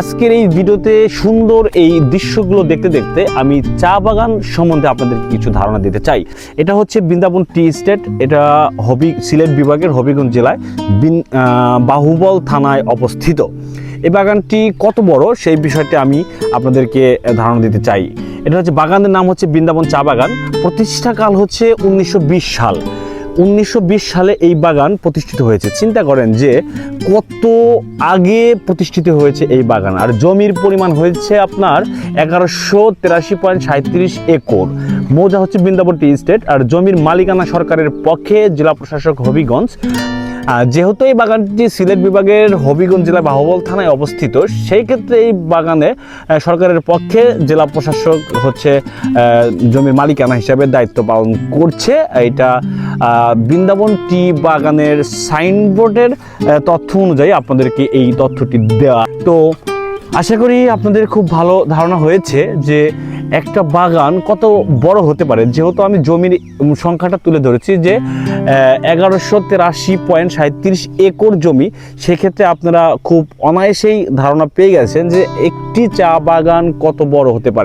আজকের এই ভিডিওতে সুন্দর এই দৃশ্যগুলো দেখতে দেখতে আমি চা বাগান সম্বন্ধে আপনাদেরকে কিছু ধারণা দিতে চাই। এটা হচ্ছে বৃন্দাবন টি স্টেট, এটা হবি, সিলেট বিভাগের হবিগঞ্জ জেলায় বাহুবল থানায় অবস্থিত। এই বাগানটি কত বড় সেই বিষয়টি আমি আপনাদেরকে ধারণা দিতে চাই। এটা হচ্ছে বাগানের নাম হচ্ছে বৃন্দাবন চা বাগান। প্রতিষ্ঠাকাল হচ্ছে উনিশশো বিশ সাল। উনিশশো বিশ সালে এই বাগান প্রতিষ্ঠিত হয়েছে। চিন্তা করেন যে কত আগে প্রতিষ্ঠিত হয়েছে এই বাগান। আর জমির পরিমাণ হয়েছে আপনার এগারোশো তেরাশি পয়েন্ট সাঁত্রিশ একর। মৌজা হচ্ছে বৃন্দাবন টি স্টেট। আর জমির মালিকানা সরকারের পক্ষে জেলা প্রশাসক হবিগঞ্জ। যেহেতু এই বাগানটি সিলেট বিভাগের হবিগঞ্জ জেলার বাহবল থানায় অবস্থিত, সেই ক্ষেত্রে এই বাগানে সরকারের পক্ষে জেলা প্রশাসক হচ্ছে জমির মালিকানা হিসাবে দায়িত্ব পালন করছে। এটা বৃন্দাবন টি বাগানের সাইনবোর্ডের তথ্য অনুযায়ী আপনাদেরকে এই তথ্যটি দেওয়া তো আশা করি আপনাদের খুব ভালো ধারণা হয়েছে যে একটা বাগান কত বড় হতে পারে। যেহেতু আমি জমির সংখ্যাটা তুলে ধরেছি যে এগারোশো তেরাশি পয়েন্ট সাঁত্রিশ একর জমি, সেক্ষেত্রে আপনারা খুব অনায়াসেই ধারণা পেয়ে গেছেন যে একটি চা বাগান কত বড় হতে পারে।